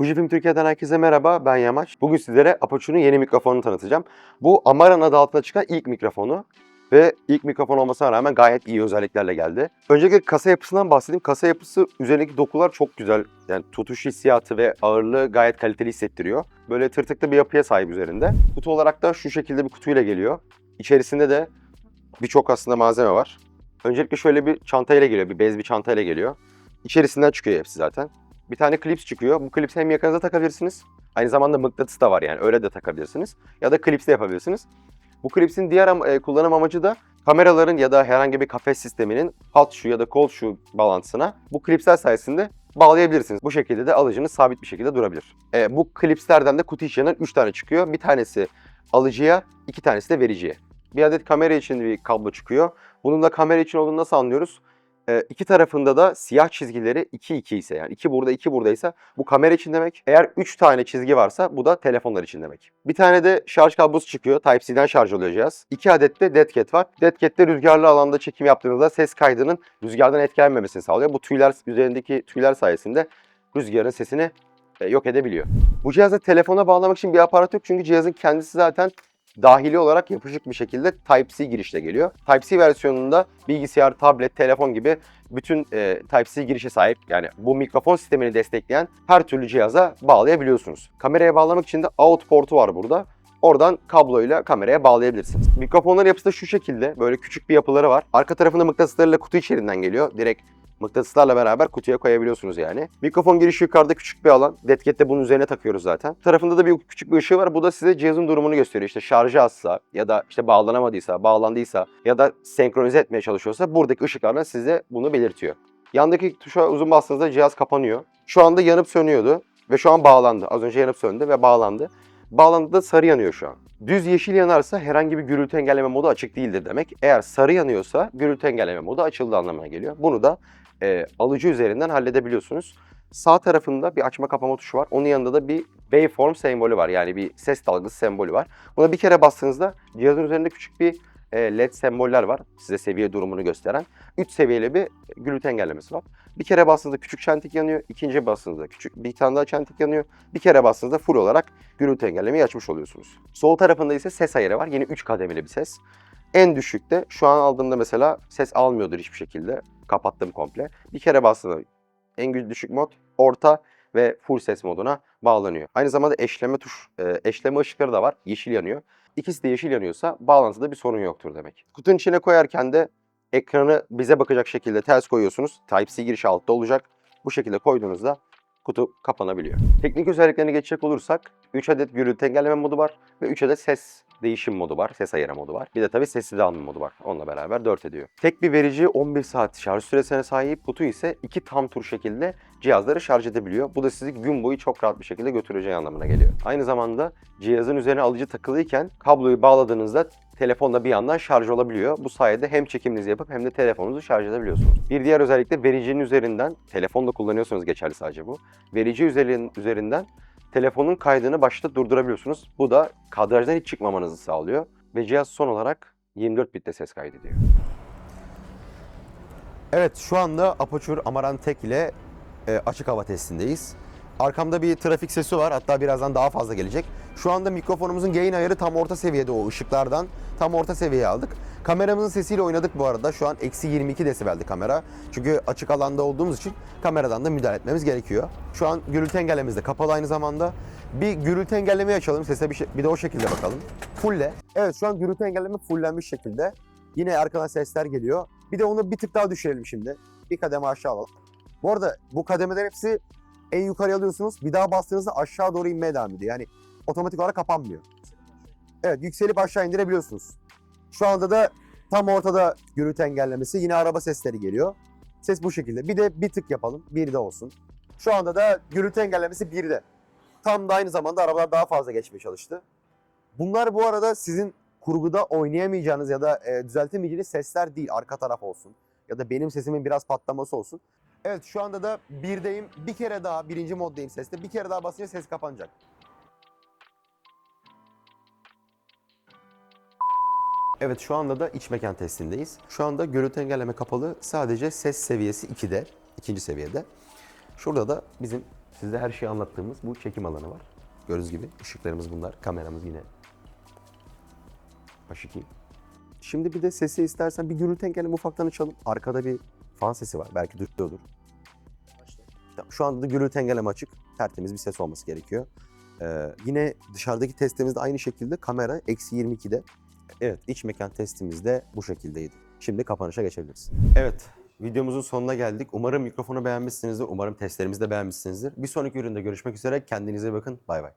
Fujifilm Türkiye'den herkese merhaba, ben Yamaç. Bugün sizlere Apache'nin yeni mikrofonunu tanıtacağım. Bu Amaran adı altında çıkan ilk mikrofonu ve ilk mikrofon olmasına rağmen gayet iyi özelliklerle geldi. Öncelikle kasa yapısından bahsedeyim. Kasa yapısı üzerindeki dokular çok güzel. Yani tutuş hissiyatı ve ağırlığı gayet kaliteli hissettiriyor. Böyle tırtıklı bir yapıya sahip üzerinde. Kutu olarak da şu şekilde bir kutuyla geliyor. İçerisinde de birçok aslında malzeme var. Öncelikle şöyle bir çantayla geliyor, bir bez bir çantayla geliyor. İçerisinden çıkıyor hepsi zaten. Bir tane klips çıkıyor. Bu klips hem yakanıza takabilirsiniz. Aynı zamanda mıknatıs da var yani öyle de takabilirsiniz. Ya da klips de yapabilirsiniz. Bu klipsin diğer am- e, kullanım amacı da kameraların ya da herhangi bir kafes sisteminin hot shoe ya da cold shoe bağlantısına bu klipsler sayesinde bağlayabilirsiniz. Bu şekilde de alıcınız sabit bir şekilde durabilir. E, bu klipslerden de kutu içinden 3 tane çıkıyor. Bir tanesi alıcıya, iki tanesi de vericiye. Bir adet kamera için bir kablo çıkıyor. Bunun da kamera için olduğunu nasıl anlıyoruz? E, iki tarafında da siyah çizgileri 2-2 ise yani 2 burada 2 buradaysa bu kamera için demek. Eğer 3 tane çizgi varsa bu da telefonlar için demek. Bir tane de şarj kablosu çıkıyor. Type-C'den şarj oluyor cihaz. 2 adet de dead cat var. Dead cat de rüzgarlı alanda çekim yaptığınızda ses kaydının rüzgardan etkilenmemesini sağlıyor. Bu tüyler üzerindeki tüyler sayesinde rüzgarın sesini yok edebiliyor. Bu cihazı telefona bağlamak için bir aparat yok çünkü cihazın kendisi zaten dahili olarak yapışık bir şekilde Type-C girişle geliyor. Type-C versiyonunda bilgisayar, tablet, telefon gibi bütün e, Type-C girişe sahip yani bu mikrofon sistemini destekleyen her türlü cihaza bağlayabiliyorsunuz. Kameraya bağlamak için de out portu var burada. Oradan kabloyla kameraya bağlayabilirsiniz. Mikrofonların yapısı da şu şekilde. Böyle küçük bir yapıları var. Arka tarafında mıknatıslarıyla kutu içerisinden geliyor. Direkt mıknatıslarla beraber kutuya koyabiliyorsunuz yani. Mikrofon girişi yukarıda küçük bir alan. Deadcat'te bunun üzerine takıyoruz zaten. Tarafında da bir küçük bir ışığı var. Bu da size cihazın durumunu gösteriyor. İşte şarjı azsa ya da işte bağlanamadıysa, bağlandıysa ya da senkronize etmeye çalışıyorsa buradaki ışıklarla size bunu belirtiyor. Yandaki tuşa uzun bastığınızda cihaz kapanıyor. Şu anda yanıp sönüyordu ve şu an bağlandı. Az önce yanıp söndü ve bağlandı. Bağlandığında sarı yanıyor şu an. Düz yeşil yanarsa herhangi bir gürültü engelleme modu açık değildir demek. Eğer sarı yanıyorsa gürültü engelleme modu açıldı anlamına geliyor. Bunu da e, alıcı üzerinden halledebiliyorsunuz. Sağ tarafında bir açma kapama tuşu var. Onun yanında da bir waveform sembolü var. Yani bir ses dalgası sembolü var. Buna bir kere bastığınızda cihazın üzerinde küçük bir e, led semboller var. Size seviye durumunu gösteren. 3 seviyeli bir gürültü engellemesi var. Bir kere bastığınızda küçük çentik yanıyor. ikinci bastığınızda küçük bir tane daha çentik yanıyor. Bir kere bastığınızda full olarak gürültü engellemeyi açmış oluyorsunuz. Sol tarafında ise ses ayarı var. Yine 3 kademeli bir ses. En düşükte şu an aldığımda mesela ses almıyordur hiçbir şekilde. Kapattım komple. Bir kere bastığında en düşük mod, orta ve full ses moduna bağlanıyor. Aynı zamanda eşleme tuş, e, eşleme ışıkları da var. Yeşil yanıyor. İkisi de yeşil yanıyorsa bağlantıda bir sorun yoktur demek. Kutunun içine koyarken de ekranı bize bakacak şekilde ters koyuyorsunuz. Type-C girişi altta olacak. Bu şekilde koyduğunuzda kutu kapanabiliyor. Teknik özelliklerine geçecek olursak 3 adet gürültü engelleme modu var ve 3 adet ses değişim modu var, ses ayarı modu var. Bir de tabii sessiz alma modu var. Onunla beraber 4 ediyor. Tek bir verici 11 saat şarj süresine sahip. Kutu ise 2 tam tur şekilde cihazları şarj edebiliyor. Bu da sizi gün boyu çok rahat bir şekilde götüreceği anlamına geliyor. Aynı zamanda cihazın üzerine alıcı takılıyken kabloyu bağladığınızda telefonda bir yandan şarj olabiliyor. Bu sayede hem çekiminizi yapıp hem de telefonunuzu şarj edebiliyorsunuz. Bir diğer özellik de vericinin üzerinden, telefonda kullanıyorsanız geçerli sadece bu. Verici üzerin- üzerinden telefonun kaydını başta durdurabiliyorsunuz. Bu da kadrajdan hiç çıkmamanızı sağlıyor. Ve cihaz son olarak 24 bitte ses kaydediyor. Evet şu anda Apaçur Amaran Tek ile e, açık hava testindeyiz. Arkamda bir trafik sesi var hatta birazdan daha fazla gelecek. Şu anda mikrofonumuzun gain ayarı tam orta seviyede o ışıklardan tam orta seviyeye aldık. Kameramızın sesiyle oynadık bu arada. Şu an eksi 22 desibeldi kamera. Çünkü açık alanda olduğumuz için kameradan da müdahale etmemiz gerekiyor. Şu an gürültü engellememiz de kapalı aynı zamanda. Bir gürültü engellemeyi açalım. Sese bir, şey- bir de o şekilde bakalım. Fulle. Evet şu an gürültü engelleme fullenmiş şekilde. Yine arkadan sesler geliyor. Bir de onu bir tık daha düşürelim şimdi. Bir kademe aşağı alalım. Bu arada bu kademelerin hepsi en yukarı alıyorsunuz. Bir daha bastığınızda aşağı doğru inmeye devam ediyor. Yani otomatik olarak kapanmıyor. Evet yükselip aşağı indirebiliyorsunuz. Şu anda da tam ortada gürültü engellemesi. Yine araba sesleri geliyor. Ses bu şekilde. Bir de bir tık yapalım. Bir de olsun. Şu anda da gürültü engellemesi birde. Tam da aynı zamanda arabalar daha fazla geçmeye çalıştı. Bunlar bu arada sizin kurguda oynayamayacağınız ya da e, düzeltemeyeceğiniz sesler değil. Arka taraf olsun. Ya da benim sesimin biraz patlaması olsun. Evet şu anda da birdeyim. Bir kere daha birinci moddayım seste. Bir kere daha basınca ses kapanacak. Evet şu anda da iç mekan testindeyiz. Şu anda gürültü engelleme kapalı. Sadece ses seviyesi 2'de. ikinci seviyede. Şurada da bizim Size her şeyi anlattığımız bu çekim alanı var. Gördüğünüz gibi ışıklarımız bunlar. Kameramız yine H2. Şimdi bir de sesi istersen bir gürültü engelini ufaktan açalım. Arkada bir fan sesi var. Belki duyuluyordur. Tamam, Şu anda da gürültü engelleme açık. Tertemiz bir ses olması gerekiyor. Ee, yine dışarıdaki testimizde aynı şekilde kamera eksi 22'de. Evet iç mekan testimizde de bu şekildeydi. Şimdi kapanışa geçebiliriz. Evet videomuzun sonuna geldik. Umarım mikrofonu beğenmişsinizdir. Umarım testlerimizi de beğenmişsinizdir. Bir sonraki üründe görüşmek üzere. Kendinize bakın. Bay bay.